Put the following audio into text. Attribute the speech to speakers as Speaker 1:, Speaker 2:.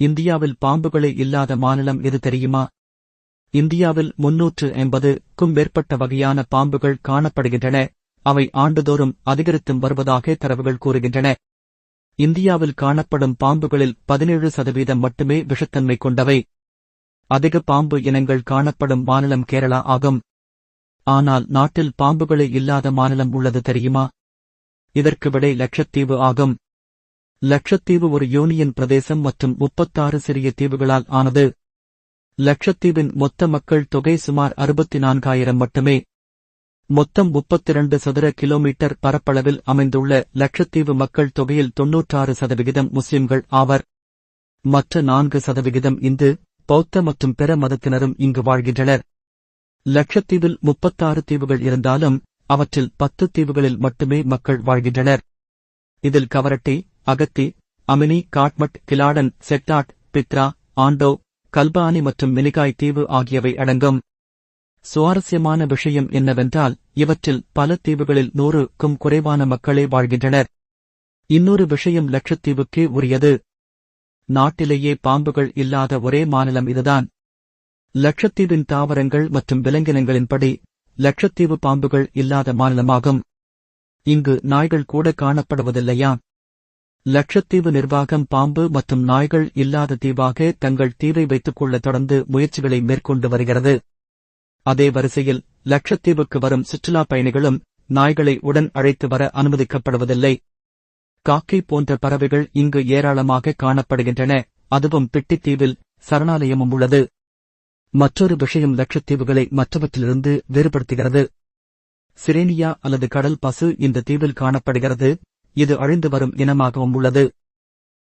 Speaker 1: இந்தியாவில் பாம்புகளே இல்லாத மாநிலம் எது தெரியுமா? இந்தியாவில் முன்னூற்று எண்பதுக்கும் மேற்பட்ட வகையான பாம்புகள் காணப்படுகின்றன. அவை ஆண்டுதோறும் அதிகரித்தும் வருவதாக தரவுகள் கூறுகின்றன. இந்தியாவில் காணப்படும் பாம்புகளில் பதினேழு சதவீதம் மட்டுமே விஷத்தன்மை கொண்டவை. அதிக பாம்பு இனங்கள் காணப்படும் மாநிலம் கேரளா ஆகும். ஆனால் நாட்டில் பாம்புகளே இல்லாத மாநிலம் உள்ளது தெரியுமா? இதற்கு விடை லட்சத்தீவு ஆகும். லட்சத்தீவு ஒரு யூனியன் பிரதேசம் மற்றும் முப்பத்தாறு சிறிய தீவுகளால் ஆனது. லட்சத்தீவின் மொத்த மக்கள் தொகை சுமார் அறுபத்தி நான்காயிரம் மட்டுமே. மொத்தம் முப்பத்திரண்டு சதுர கிலோமீட்டர் பரப்பளவில் அமைந்துள்ள லட்சத்தீவு மக்கள் தொகையில் தொன்னூற்றாறு சதவிகிதம் முஸ்லிம்கள் ஆவர். மற்ற நான்கு சதவிகிதம் இந்து பௌத்த மற்றும் பிற மதத்தினரும் இங்கு வாழ்கின்றனர். லட்சத்தீவில் முப்பத்தாறு தீவுகள் இருந்தாலும் அவற்றில் பத்து தீவுகளில் மட்டுமே மக்கள் வாழ்கின்றனர். இதில் கவரட்டி அகத்தி அமினி காட்மட் கிலாடன் செட்டாட் பித்ரா ஆண்டோ கல்பானி மற்றும் மினிகாய் தீவு ஆகியவை அடங்கும். சுவாரஸ்யமான விஷயம் என்னவென்றால் இவற்றில் பல தீவுகளில் நூறுக்கும் குறைவான மக்களே வாழ்கின்றனர். இன்னொரு விஷயம் லட்சத்தீவுக்கே உரியது. நாட்டிலேயே பாம்புகள் இல்லாத ஒரே மாநிலம் இதுதான். லட்சத்தீவின் தாவரங்கள் மற்றும் விலங்கினங்களின்படி லட்சத்தீவு பாம்புகள் இல்லாத மாநிலமாகும். இங்கு நாய்கள் கூட காணப்படுவதில்லையா? லட்சத்தீவு நிர்வாகம் பாம்பு மற்றும் நாய்கள் இல்லாத தீவாக தங்கள் தீவை வைத்துக் கொள்ள தொடர்ந்து முயற்சிகளை மேற்கொண்டு வருகிறது. அதே வரிசையில் லட்சத்தீவுக்கு வரும் சுற்றுலாப் பயணிகளும் நாய்களை உடன் அழைத்து வர அனுமதிக்கப்படுவதில்லை. காக்கை போன்ற பறவைகள் இங்கு ஏராளமாக காணப்படுகின்றன. அதுவும் பிட்டித்தீவில் சரணாலயமும் உள்ளது. மற்றொரு விஷயம் லட்சத்தீவுகளை மற்றவற்றிலிருந்து வேறுபடுத்துகிறது. சிரேனியா அல்லது கடல் பசு இந்த தீவில் காணப்படுகிறது. இது அழிந்து வரும் இனமாகவும் உள்ளது.